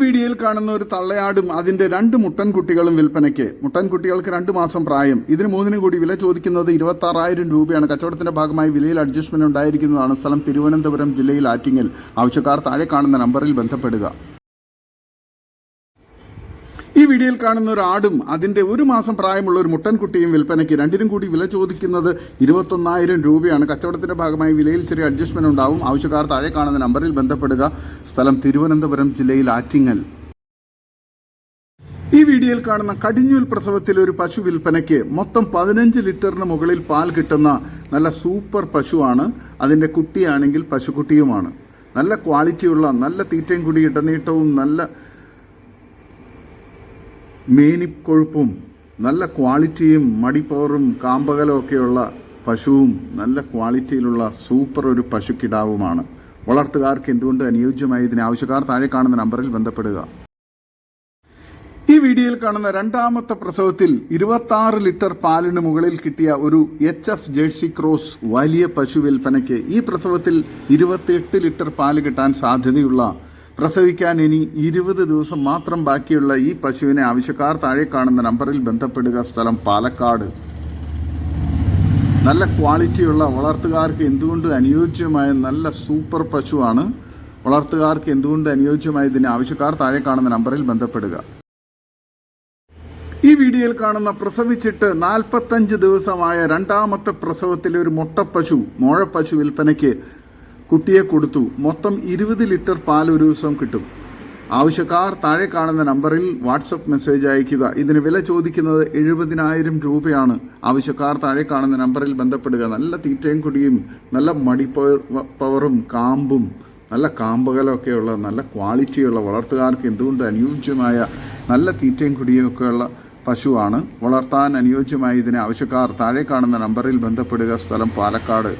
വീഡിയോയിൽ കാണുന്ന ഒരു തള്ളയാടും അതിന്റെ രണ്ട് മുട്ടൻകുട്ടികളും വിൽപ്പനയ്ക്ക്. മുട്ടൻകുട്ടികൾക്ക് രണ്ട് മാസം പ്രായം. ഇതിന് മൂന്നിനും കൂടി വില ചോദിക്കുന്നത് ഇരുപത്തി ആറായിരം രൂപയാണ്. കച്ചവടത്തിന്റെ ഭാഗമായി വിലയിൽ അഡ്ജസ്റ്റ്മെന്റ് ഉണ്ടായിരിക്കുന്നതാണ് സ്ഥലം തിരുവനന്തപുരം ജില്ലയിൽ ആറ്റിങ്ങൽ. ആവശ്യക്കാർ താഴെ കാണുന്ന നമ്പറിൽ ബന്ധപ്പെടുക. ഈ വീഡിയോയിൽ കാണുന്ന ഒരു ആടും അതിന്റെ ഒരു മാസം പ്രായമുള്ള ഒരു മുട്ടൻകുട്ടിയും വിൽപ്പനയ്ക്ക് രണ്ടിനും കൂടി വില ചോദിക്കുന്നത് ഇരുപത്തൊന്നായിരം രൂപയാണ്. കച്ചവടത്തിന്റെ ഭാഗമായി വിലയിൽ ചെറിയ അഡ്ജസ്റ്റ്മെന്റ് ഉണ്ടാവും. ആവശ്യക്കാർ താഴെ കാണുന്ന നമ്പറിൽ ബന്ധപ്പെടുക. സ്ഥലം തിരുവനന്തപുരം ജില്ലയിൽ ആറ്റിങ്ങൽ. ഈ വീഡിയോയിൽ കാണുന്ന കടിഞ്ഞൂൽ പ്രസവത്തിൽ ഒരു പശു വിൽപ്പനയ്ക്ക് മൊത്തം പതിനഞ്ച് ലിറ്ററിന് മുകളിൽ പാൽ കിട്ടുന്ന നല്ല സൂപ്പർ പശുവാണ്. അതിന്റെ കുട്ടിയാണെങ്കിൽ പശുക്കുട്ടിയുമാണ്. നല്ല ക്വാളിറ്റിയുള്ള നല്ല തീറ്റയും കൂടി ഇടനീട്ടവും നല്ല മേനിക്കൊഴുപ്പും നല്ല ക്വാളിറ്റിയും മടിപ്പവറും കാമ്പകലും ഒക്കെയുള്ള പശുവും നല്ല ക്വാളിറ്റിയിലുള്ള സൂപ്പർ ഒരു പശുക്കിടാവുമാണ്. വളർത്തുകാർക്ക് എന്തുകൊണ്ട് അനുയോജ്യമായി ഇതിന് ആവശ്യക്കാർ താഴെ കാണുന്ന നമ്പറിൽ ബന്ധപ്പെടുക. ഈ വീഡിയോയിൽ കാണുന്ന രണ്ടാമത്തെ പ്രസവത്തിൽ ഇരുപത്തി ലിറ്റർ പാലിന് മുകളിൽ കിട്ടിയ ഒരു എച്ച് എഫ് ജേഴ്സി ക്രോസ് വലിയ പശു വിൽപ്പനയ്ക്ക് ഈ പ്രസവത്തിൽ ഇരുപത്തിയെട്ട് ലിറ്റർ പാൽ കിട്ടാൻ സാധ്യതയുള്ള പ്രസവിക്കാൻ ഇനി ഇരുപത് ദിവസം മാത്രം ബാക്കിയുള്ള ഈ പശുവിനെ ആവശ്യക്കാർ താഴെ കാണുന്ന നമ്പറിൽ ബന്ധപ്പെടുക. സ്ഥലം പാലക്കാട്. നല്ല ക്വാളിറ്റിയുള്ള വളർത്തുകാർക്ക് എന്തുകൊണ്ട് അനുയോജ്യമായ നല്ല സൂപ്പർ പശുവാണ്? വളർത്തുകാർക്ക് എന്തുകൊണ്ട് അനുയോജ്യമായ ഇതിന് ആവശ്യക്കാർ താഴെ കാണുന്ന നമ്പറിൽ ബന്ധപ്പെടുക. ഈ വീഡിയോയിൽ കാണുന്ന പ്രസവിച്ചിട്ട് നാൽപ്പത്തഞ്ച് ദിവസമായ രണ്ടാമത്തെ പ്രസവത്തിലെ ഒരു മുട്ടപ്പശു മോഴപ്പശു വിൽപ്പനയ്ക്ക് കുട്ടിയെ കൊടുത്തു. മൊത്തം ഇരുപത് ലിറ്റർ പാൽ ഒരു ദിവസം കിട്ടും. ആവശ്യക്കാർ താഴെ കാണുന്ന നമ്പറിൽ വാട്സപ്പ് മെസ്സേജ് അയയ്ക്കുക. ഇതിന് വില ചോദിക്കുന്നത് എഴുപതിനായിരം രൂപയാണ്. ആവശ്യക്കാർ താഴെ കാണുന്ന നമ്പറിൽ ബന്ധപ്പെടുക. നല്ല തീറ്റയും കുടിയും നല്ല മടി പവറും കാമ്പും നല്ല കാമ്പകലൊക്കെയുള്ള നല്ല ക്വാളിറ്റിയുള്ള വളർത്തുകാർക്ക് എന്തുകൊണ്ട് അനുയോജ്യമായ നല്ല തീറ്റയും കുടിയും ഒക്കെയുള്ള പശുവാണ് വളർത്താൻ അനുയോജ്യമായ ഇതിന് ആവശ്യക്കാർ താഴെ കാണുന്ന നമ്പറിൽ ബന്ധപ്പെടുക. സ്ഥലം പാലക്കാട്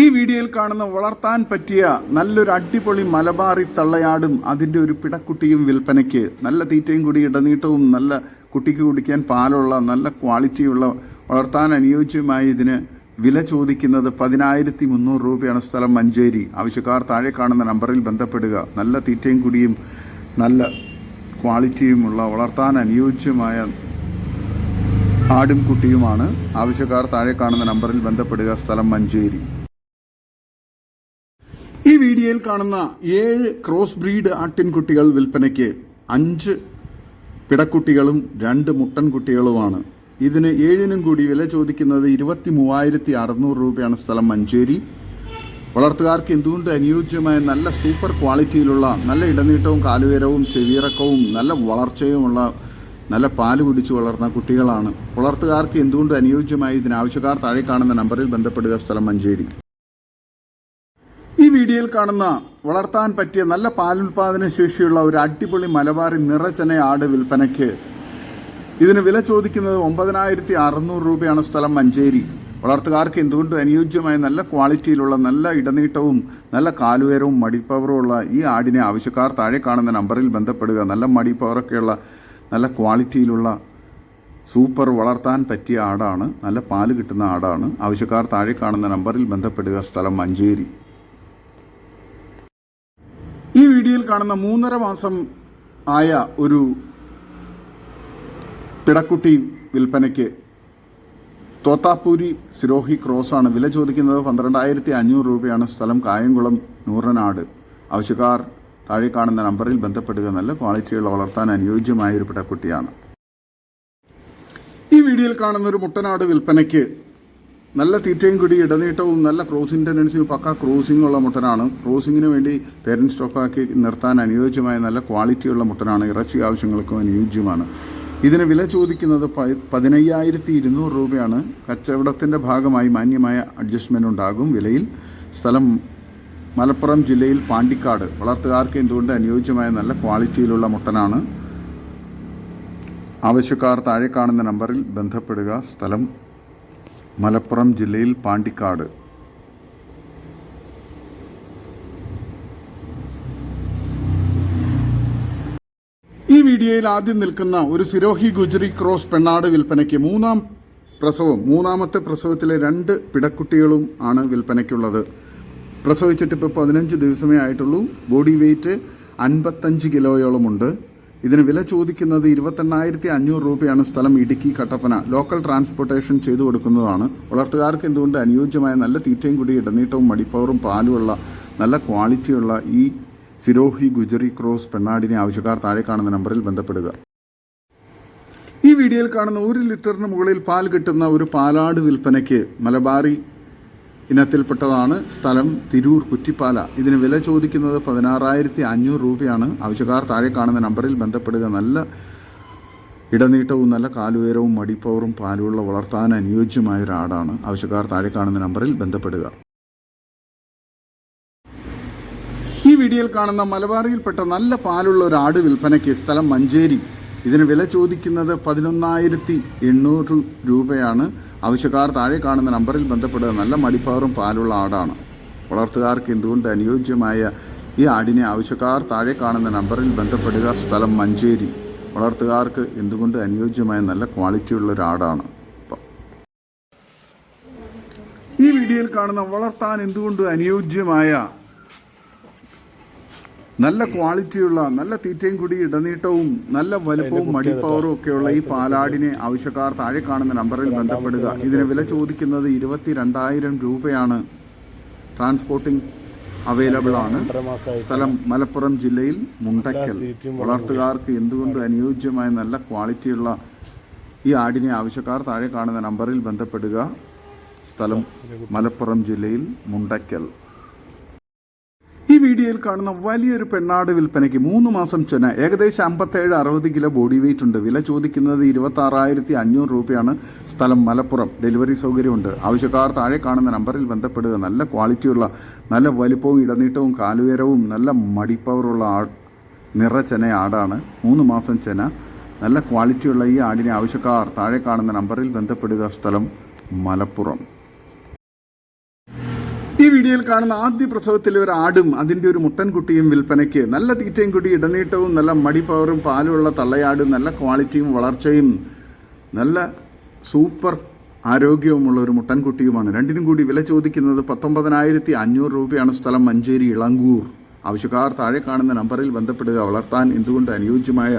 ഈ വീഡിയോയിൽ കാണുന്ന വളർത്താൻ പറ്റിയ നല്ലൊരു അടിപൊളി മലബാറി തള്ളയാടും അതിന്റെ ഒരു പിടക്കുട്ടിയും വിൽപ്പനയ്ക്ക് നല്ല തീറ്റയും കൂടി ഇടനീട്ടവും നല്ല കുട്ടിക്ക് കുടിക്കാൻ പാലുള്ള നല്ല ക്വാളിറ്റിയുള്ള വളർത്താൻ അനുയോജ്യമായ ഇതിന് വില ചോദിക്കുന്നത് പതിനായിരത്തി മുന്നൂറ് രൂപയാണ് സ്ഥലം മഞ്ചേരി. ആവശ്യക്കാർ താഴെ കാണുന്ന നമ്പറിൽ ബന്ധപ്പെടുക. നല്ല തീറ്റയും കുടിയും നല്ല ക്വാളിറ്റിയുമുള്ള വളർത്താൻ അനുയോജ്യമായ ആടും കുട്ടിയുമാണ്. ആവശ്യക്കാർ താഴെ കാണുന്ന നമ്പറിൽ ബന്ധപ്പെടുക. സ്ഥലം മഞ്ചേരി. ഈ വീഡിയോയിൽ കാണുന്ന ഏഴ് ക്രോസ് ബ്രീഡ് ആട്ടിൻകുട്ടികൾ വിൽപ്പനയ്ക്ക് അഞ്ച് പിടക്കുട്ടികളും രണ്ട് മുട്ടൻകുട്ടികളുമാണ്. ഇതിന് ഏഴിനും കൂടി വില ചോദിക്കുന്നത് ഇരുപത്തി മൂവായിരത്തി അറുന്നൂറ് രൂപയാണ് സ്ഥലം മഞ്ചേരി. വളർത്തുകാർക്ക് എന്തുകൊണ്ട് അനുയോജ്യമായ നല്ല സൂപ്പർ ക്വാളിറ്റിയിലുള്ള നല്ല ഇടനീട്ടവും കാലുയരവും ചെവിയിറക്കവും നല്ല വളർച്ചയുമുള്ള നല്ല പാൽ കുടിച്ച് വളർന്ന കുട്ടികളാണ്. വളർത്തുകാർക്ക് എന്തുകൊണ്ട് അനുയോജ്യമായി? ഇതിനാവശ്യക്കാർ താഴെ കാണുന്ന നമ്പറിൽ ബന്ധപ്പെടുക. സ്ഥലം മഞ്ചേരി. ഈ വീഡിയോയിൽ കാണുന്ന വളർത്താൻ പറ്റിയ നല്ല പാലുൽപാദന ശേഷിയുള്ള ഒരു അടിപൊളി മലബാറി നിറച്ചന ആട് വിൽപ്പനയ്ക്ക് ഇതിന് വില ചോദിക്കുന്നത് ഒമ്പതിനായിരത്തി അറുന്നൂറ് രൂപയാണ് സ്ഥലം മഞ്ചേരി. വളർത്തുകാർക്ക് എന്തുകൊണ്ടും അനുയോജ്യമായ നല്ല ക്വാളിറ്റിയിലുള്ള നല്ല ഇടനീട്ടവും നല്ല കാലുയരവും മടിപ്പവറുമുള്ള ഈ ആടിനെ ആവശ്യക്കാർ താഴെ കാണുന്ന നമ്പറിൽ ബന്ധപ്പെടുക. നല്ല മടിപ്പവറൊക്കെയുള്ള നല്ല ക്വാളിറ്റിയിലുള്ള സൂപ്പർ വളർത്താൻ പറ്റിയ ആടാണ്. നല്ല പാൽ കിട്ടുന്ന ആടാണ്. ആവശ്യക്കാർ താഴെ കാണുന്ന നമ്പറിൽ ബന്ധപ്പെടുക. സ്ഥലം മഞ്ചേരി. വീഡിയോയിൽ കാണുന്ന മൂന്നര മാസം ആയ ഒരു പിടക്കുട്ടി വിൽപ്പനയ്ക്ക് തോത്താപ്പൂരി സിരോഹി ക്രോസാണ് വില ചോദിക്കുന്നത്. പന്ത്രണ്ടായിരത്തി അഞ്ഞൂറ് രൂപയാണ് സ്ഥലം. കായംകുളം നൂറനാട്. ആവശ്യക്കാർ താഴെ കാണുന്ന നമ്പറിൽ ബന്ധപ്പെടുക. നല്ല ക്വാളിറ്റിയുള്ള വളർത്താൻ അനുയോജ്യമായ ഒരു പിടക്കുട്ടിയാണ്. ഈ വീഡിയോയിൽ കാണുന്ന ഒരു മുട്ടനാട് വിൽപ്പനയ്ക്ക് നല്ല തീറ്റയും കൂടി ഇടനീട്ടവും നല്ല ക്രോസിംഗ് ടെൻഡൻസിയും പക്ക ക്രോസിംഗ് ഉള്ള മുട്ടനാണ്. ക്രോസിങ്ങിന് വേണ്ടി പേരന്റ് സ്റ്റോക്കാക്കി നിർത്താൻ അനുയോജ്യമായ നല്ല ക്വാളിറ്റിയുള്ള മുട്ടനാണ്. ഇറച്ചി ആവശ്യങ്ങൾക്കും അനുയോജ്യമാണ്. ഇതിന് വില ചോദിക്കുന്നത് പതിനയ്യായിരത്തി ഇരുന്നൂറ് രൂപയാണ്. കച്ചവടത്തിന്റെ ഭാഗമായി മാന്യമായ അഡ്ജസ്റ്റ്മെന്റ് ഉണ്ടാകും വിലയിൽ. സ്ഥലം മലപ്പുറം ജില്ലയിൽ പാണ്ടിക്കാട്. വളർത്തുകാർക്ക് എന്തുകൊണ്ട് അനുയോജ്യമായ നല്ല ക്വാളിറ്റിയിലുള്ള മുട്ടനാണ്? ആവശ്യക്കാർ താഴെ കാണുന്ന നമ്പറിൽ ബന്ധപ്പെടുക. സ്ഥലം മലപ്പുറം ജില്ലയിൽ പാണ്ടിക്കാട്. ഈ വീഡിയോയിൽ ആദ്യം നിൽക്കുന്ന ഒരു സിരോഹി ഗുജറി ക്രോസ് പെണ്ണാട് വിൽപ്പനയ്ക്ക് മൂന്നാം പ്രസവം മൂന്നാമത്തെ പ്രസവത്തിലെ രണ്ട് പിടക്കുട്ടികളും ആണ് വിൽപ്പനയ്ക്കുള്ളത്. പ്രസവിച്ചിട്ട് ഇപ്പോൾ പതിനഞ്ച് ദിവസമേ ആയിട്ടുള്ളൂ. ബോഡി വെയ്റ്റ് അൻപത്തഞ്ച് കിലോയോളമുണ്ട്. ഇതിന് വില ചോദിക്കുന്നത് ഇരുപത്തെണ്ണായിരത്തി അഞ്ഞൂറ് രൂപയാണ് സ്ഥലം ഇടുക്കി കട്ടപ്പന. ലോക്കൽ ട്രാൻസ്പോർട്ടേഷൻ ചെയ്തു കൊടുക്കുന്നതാണ്. വളർത്തുകാർക്ക് എന്തുകൊണ്ട് അനുയോജ്യമായ നല്ല തീറ്റയും കൂടി ഇടനീട്ടവും മടിപ്പവറും പാലുമുള്ള നല്ല ക്വാളിറ്റിയുള്ള ഈ സിരോഹി ഗുജറി ക്രോസ് പെണ്ണാടിനെ ആവശ്യക്കാർ താഴെ കാണുന്ന നമ്പറിൽ ബന്ധപ്പെടുക. ഈ വീഡിയോയിൽ കാണുന്ന ഒരു ലിറ്ററിന് മുകളിൽ പാൽ കിട്ടുന്ന ഒരു പാലാട് വിൽപ്പനയ്ക്ക് മലബാറി ഇനത്തിൽപ്പെട്ടതാണ് സ്ഥലം തിരൂർ കുറ്റിപ്പാല. ഇതിന് വില ചോദിക്കുന്നത് പതിനാറായിരത്തി അഞ്ഞൂറ് രൂപയാണ്. ആവശ്യക്കാർ താഴെ കാണുന്ന നമ്പറിൽ ബന്ധപ്പെടുക. നല്ല ഇടനീട്ടവും നല്ല കാലുയരവും മടിപ്പവറും പാലുള്ള വളർത്താൻ അനുയോജ്യമായ ഒരു ആടാണ് ആവശ്യക്കാർ താഴെ കാണുന്ന നമ്പറിൽ ബന്ധപ്പെടുക. ഈ വീഡിയോയിൽ കാണുന്ന മലബാറിയിൽപ്പെട്ട നല്ല പാലുള്ള ഒരു ആട് വിൽപ്പനയ്ക്ക് സ്ഥലം മഞ്ചേരി. ഇതിന് വില ചോദിക്കുന്നത് പതിനൊന്നായിരത്തി എണ്ണൂറ് രൂപയാണ്. ആവശ്യക്കാർ താഴെ കാണുന്ന നമ്പറിൽ ബന്ധപ്പെടുക. നല്ല മടിപ്പാറും പാലുള്ള ആടാണ്. വളർത്തുകാർക്ക് എന്തുകൊണ്ട് അനുയോജ്യമായ ഈ ആടിനെ ആവശ്യക്കാർ താഴെ കാണുന്ന നമ്പറിൽ ബന്ധപ്പെടുക? സ്ഥലം മഞ്ചേരി. വളർത്തുകാർക്ക് എന്തുകൊണ്ട് അനുയോജ്യമായ നല്ല ക്വാളിറ്റിയുള്ള ഒരു ആടാണ്. ഈ വീഡിയോയിൽ കാണുന്ന വളർത്താൻ എന്തുകൊണ്ട് അനുയോജ്യമായ നല്ല ക്വാളിറ്റിയുള്ള നല്ല തീറ്റയും കൂടി ഇടനീട്ടവും നല്ല വലുപ്പവും മടിപ്പവറും ഒക്കെയുള്ള ഈ പാലാടിനെ ആവശ്യക്കാർ താഴെ കാണുന്ന നമ്പറിൽ ബന്ധപ്പെടുക. ഇതിന് വില ചോദിക്കുന്നത് ഇരുപത്തി രണ്ടായിരം രൂപയാണ് ട്രാൻസ്പോർട്ടിംഗ് അവൈലബിൾ ആണ്. സ്ഥലം മലപ്പുറം ജില്ലയിൽ മുണ്ടക്കൽ. വളർത്തുകാർക്ക് എന്തുകൊണ്ട് അനുയോജ്യമായ നല്ല ക്വാളിറ്റിയുള്ള ഈ ആടിനെ ആവശ്യക്കാർ താഴെ കാണുന്ന നമ്പറിൽ ബന്ധപ്പെടുക. സ്ഥലം മലപ്പുറം ജില്ലയിൽ മുണ്ടക്കൽ. ഈ വീഡിയോയിൽ കാണുന്ന വലിയൊരു പെണ്ണാട് വിൽപ്പനയ്ക്ക് മൂന്ന് മാസം ചെന്ന ഏകദേശം അമ്പത്തേഴ് അറുപത് കിലോ ബോഡി വെയിറ്റ് ഉണ്ട്. വില ചോദിക്കുന്നത് ഇരുപത്തി ആറായിരത്തി അഞ്ഞൂറ് രൂപയാണ്. സ്ഥലം മലപ്പുറം. ഡെലിവറി സൗകര്യമുണ്ട്. ആവശ്യക്കാർ താഴെ കാണുന്ന നമ്പറിൽ ബന്ധപ്പെടുക. നല്ല ക്വാളിറ്റിയുള്ള നല്ല വലിപ്പവും ഇടനീട്ടവും കാലുയരവും നല്ല മടിപ്പവറുള്ള ആ നിറ ചെന ആടാണ്. മൂന്ന് മാസം ചെന നല്ല ക്വാളിറ്റിയുള്ള ഈ ആടിനെ ആവശ്യക്കാർ താഴെ കാണുന്ന നമ്പറിൽ ബന്ധപ്പെടുക. സ്ഥലം മലപ്പുറം. വീഡിയോയിൽ കാണുന്ന ആദ്യ പ്രസവത്തിൽ ഒരു ആടും അതിന്റെ ഒരു മുട്ടൻകുട്ടിയും വിൽപ്പനയ്ക്ക് നല്ല തീറ്റയും കുടി ഇടനീട്ടവും നല്ല മടിപ്പവറും പാലുമുള്ള തള്ളയാടും നല്ല ക്വാളിറ്റിയും വളർച്ചയും നല്ല സൂപ്പർ ആരോഗ്യവുമുള്ള ഒരു മുട്ടൻകുട്ടിയുമാണ്. രണ്ടിനും കൂടി വില ചോദിക്കുന്നത് പത്തൊമ്പതിനായിരത്തി അഞ്ഞൂറ് രൂപയാണ് സ്ഥലം മഞ്ചേരി ഇളങ്കൂർ ആവശ്യക്കാർ താഴെ കാണുന്ന നമ്പറിൽ ബന്ധപ്പെടുക. വളർത്താൻ എന്തുകൊണ്ട് അനുയോജ്യമായ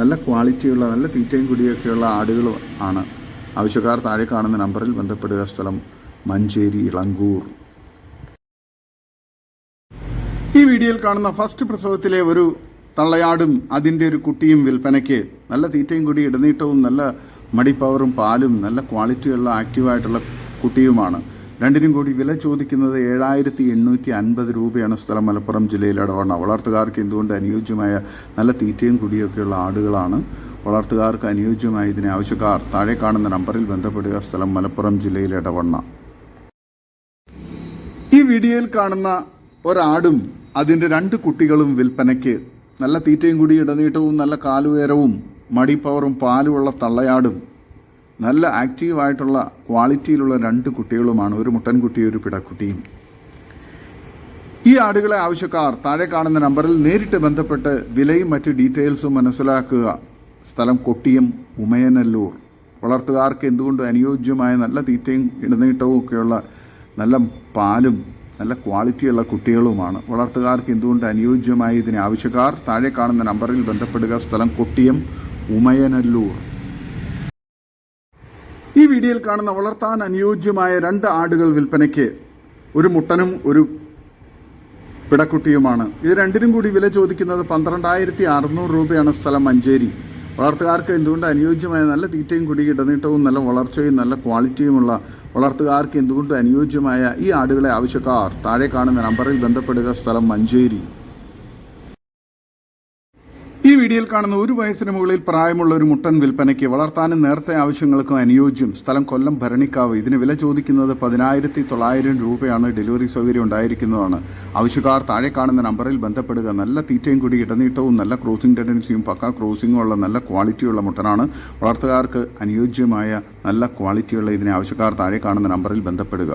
നല്ല ക്വാളിറ്റിയുള്ള നല്ല തീറ്റയും കുടിയൊക്കെയുള്ള ആടുകൾ ആണ്. ആവശ്യക്കാർ താഴെ കാണുന്ന നമ്പറിൽ ബന്ധപ്പെടുക. സ്ഥലം മഞ്ചേരി ഇളങ്കൂർ ഈ വീഡിയോയിൽ കാണുന്ന ഫസ്റ്റ് പ്രസവത്തിലെ ഒരു തള്ളയാടും അതിന്റെ ഒരു കുട്ടിയും വിൽപ്പനയ്ക്ക് നല്ല തീറ്റയും കൂടി ഇടനീട്ടവും നല്ല മടിപ്പവറും പാലും നല്ല ക്വാളിറ്റിയുള്ള ആക്റ്റീവായിട്ടുള്ള കുട്ടിയുമാണ്. രണ്ടിനും കൂടി വില ചോദിക്കുന്നത് ഏഴായിരത്തി എണ്ണൂറ്റി അൻപത് രൂപയാണ് സ്ഥലം മലപ്പുറം ജില്ലയിലെ ഇടവണ്ണ വളർത്തുകാർക്ക് എന്തുകൊണ്ട് അനുയോജ്യമായ നല്ല തീറ്റയും കുടിയൊക്കെയുള്ള ആടുകളാണ്? വളർത്തുകാർക്ക് അനുയോജ്യമായ ഇതിനെ ആവശ്യക്കാർ താഴെ കാണുന്ന നമ്പറിൽ ബന്ധപ്പെടുക സ്ഥലം മലപ്പുറം ജില്ലയിലെ ഇടവണ്ണ ഈ വീഡിയോയിൽ കാണുന്ന ഒരാടും അതിന്റെ രണ്ട് കുട്ടികളും വിൽപ്പനയ്ക്ക് നല്ല തീറ്റയും കൂടി ഇടനീട്ടവും നല്ല കാലുയരവും മടിപ്പവറും പാലുമുള്ള തള്ളയാടും നല്ല ആക്റ്റീവായിട്ടുള്ള ക്വാളിറ്റിയിലുള്ള രണ്ട് കുട്ടികളുമാണ്. ഒരു മുട്ടൻകുട്ടിയും ഒരു പിടക്കുട്ടിയും. ഈ ആടുകളെ ആവശ്യക്കാർ താഴെ കാണുന്ന നമ്പറിൽ നേരിട്ട് ബന്ധപ്പെട്ട് വിലയും മറ്റ് ഡീറ്റെയിൽസും മനസ്സിലാക്കുക. സ്ഥലം കൊട്ടിയം ഉമയനല്ലൂർ. വളർത്തുകാർക്ക് എന്തുകൊണ്ട് അനുയോജ്യമായ നല്ല തീറ്റയും ഇടനീട്ടവും ഒക്കെയുള്ള നല്ല പാലും നല്ല ക്വാളിറ്റിയുള്ള കുട്ടികളുമാണ്. വളർത്തുകാർക്ക് എന്തുകൊണ്ട് അനുയോജ്യമായ ഇതിന് ആവശ്യക്കാർ? താഴെ കാണുന്ന നമ്പറിൽ ബന്ധപ്പെടുക. സ്ഥലം കൊട്ടിയം ഉമയനല്ലൂർ. ഈ വീഡിയോയിൽ കാണുന്ന വളർത്താൻ അനുയോജ്യമായ രണ്ട് ആടുകൾ വിൽപ്പനയ്ക്ക് ഒരു മുട്ടനും ഒരു പിടക്കുട്ടിയുമാണ്. ഇത് രണ്ടിനും കൂടി വില ചോദിക്കുന്നത് പന്ത്രണ്ടായിരത്തി അറുന്നൂറ് രൂപയാണ് സ്ഥലം മഞ്ചേരി. വളർത്തുകാർക്ക് എന്തുകൊണ്ട് അനുയോജ്യമായ നല്ല തീറ്റയും കുടി ഇടനീട്ടവും നല്ല വളർച്ചയും നല്ല ക്വാളിറ്റിയുമുള്ള വളർത്തുകാർക്ക് എന്തുകൊണ്ട് അനുയോജ്യമായ ഈ ആടുകളെ ആവശ്യക്കാർ താഴെ കാണുന്ന നമ്പറിൽ ബന്ധപ്പെടുക സ്ഥലം മഞ്ചേരി. വീഡിയോയിൽ കാണുന്ന ഒരു വയസ്സിന് മുകളിൽ പ്രായമുള്ള ഒരു മുട്ടൻ വിൽപ്പനയ്ക്ക് വളർത്താനും നേരത്തെ ആവശ്യങ്ങൾക്കും അനുയോജ്യം സ്ഥലം കൊല്ലം ഭരണിക്കാവ്. ഇതിന് വില ചോദിക്കുന്നത് പതിനായിരത്തി തൊള്ളായിരം രൂപയാണ്. ഡെലിവറി സൗകര്യം ഉണ്ടായിരിക്കുന്നതാണ്. ആവശ്യക്കാർ താഴെ കാണുന്ന നമ്പറിൽ ബന്ധപ്പെടുക. നല്ല തീറ്റയും കൂടി ഇടനീട്ടവും നല്ല ക്രോസിംഗ് ടെൻഡൻസിയും പക്ക ക്രോസിംഗും ഉള്ള നല്ല ക്വാളിറ്റിയുള്ള മുട്ടനാണ്. വളർത്തുകാർക്ക് അനുയോജ്യമായ നല്ല ക്വാളിറ്റിയുള്ള ഇതിനെ ആവശ്യക്കാർ താഴെ കാണുന്ന നമ്പറിൽ ബന്ധപ്പെടുക.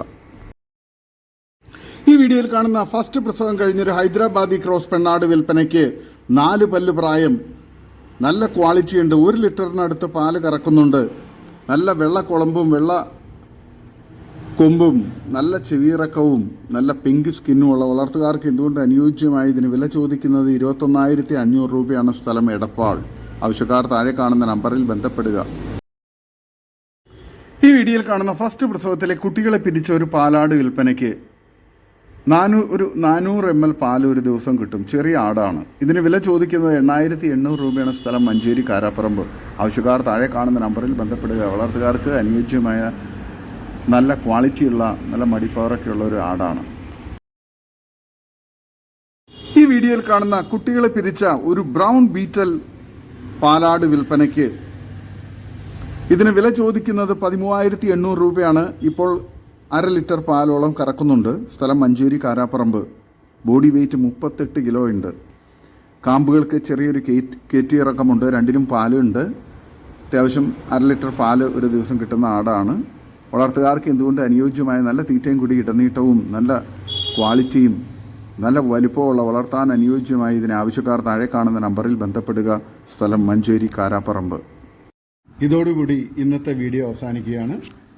ഈ വീഡിയോയിൽ കാണുന്ന ഫസ്റ്റ് പ്രസവം കഴിഞ്ഞൊരു ഹൈദരാബാദി ക്രോസ് പെണ്ണാട് വിൽപ്പനയ്ക്ക് നാല് പല്ല് പ്രായം നല്ല ക്വാളിറ്റി ഉണ്ട്. ഒരു ലിറ്ററിനടുത്ത് പാൽ കറക്കുന്നുണ്ട്. നല്ല വെള്ള കുളമ്പും വെള്ള കൊമ്പും നല്ല ചെവിയിറക്കവും നല്ല പിങ്ക് സ്കിന്നും ഉള്ള വളർത്തുകാർക്ക് എന്തുകൊണ്ട് അനുയോജ്യമായി ഇതിന് വില ചോദിക്കുന്നത് ഇരുപത്തൊന്നായിരത്തി അഞ്ഞൂറ് രൂപയാണ് സ്ഥലം എടപ്പാൾ. ആവശ്യക്കാർ താഴെ കാണുന്ന നമ്പറിൽ ബന്ധപ്പെടുക. ഈ വീഡിയോയിൽ കാണുന്ന ഫസ്റ്റ് പ്രസവത്തിലെ കുട്ടികളെ പിരിച്ച ഒരു പാലാട് വിൽപ്പനയ്ക്ക് നാനൂ ഒരു നാനൂറ് എം എൽ പാൽ ഒരു ദിവസം കിട്ടും. ചെറിയ ആടാണ്. ഇതിന് വില ചോദിക്കുന്നത് എണ്ണായിരത്തി എണ്ണൂറ് രൂപയാണ് സ്ഥലം മഞ്ചേരി കാരാപ്പറമ്പ്. ആവശ്യക്കാർ താഴെ കാണുന്ന നമ്പറിൽ ബന്ധപ്പെടുക. വളർത്തുകാർക്ക് അനുയോജ്യമായ നല്ല ക്വാളിറ്റിയുള്ള നല്ല മടിപ്പവറൊക്കെ ഉള്ള ഒരു ആടാണ്. ഈ വീഡിയോയിൽ കാണുന്ന കുട്ടികളെ പിരിച്ച ഒരു ബ്രൗൺ ബീറ്റൽ പാലാട് വിൽപ്പനയ്ക്ക് ഇതിന് വില ചോദിക്കുന്നത് പതിമൂവായിരത്തി എണ്ണൂറ് രൂപയാണ്. ഇപ്പോൾ അര ലിറ്റർ പാലോളം കറക്കുന്നുണ്ട്. സ്ഥലം മഞ്ചേരി കാരാപ്പറമ്പ്. ബോഡി വെയ്റ്റ് മുപ്പത്തെട്ട് കിലോ ഉണ്ട്. കാമ്പുകൾക്ക് ചെറിയൊരു കേറ്റ് കയറ്റിയിറക്കമുണ്ട് രണ്ടിനും പാലുണ്ട്. അത്യാവശ്യം അര ലിറ്റർ പാൽ ഒരു ദിവസം കിട്ടുന്ന ആടാണ്. വളർത്തുകാർക്ക് എന്തുകൊണ്ട് അനുയോജ്യമായ നല്ല തീറ്റയും കൂടി ഇടനീട്ടവും നല്ല ക്വാളിറ്റിയും നല്ല വലിപ്പമുള്ള വളർത്താൻ അനുയോജ്യമായി ഇതിന് ആവശ്യക്കാർ താഴെ കാണുന്ന നമ്പറിൽ ബന്ധപ്പെടുക. സ്ഥലം മഞ്ചേരി കാരാപ്പറമ്പ്. ഇതോടുകൂടി ഇന്നത്തെ വീഡിയോ അവസാനിക്കുകയാണ്.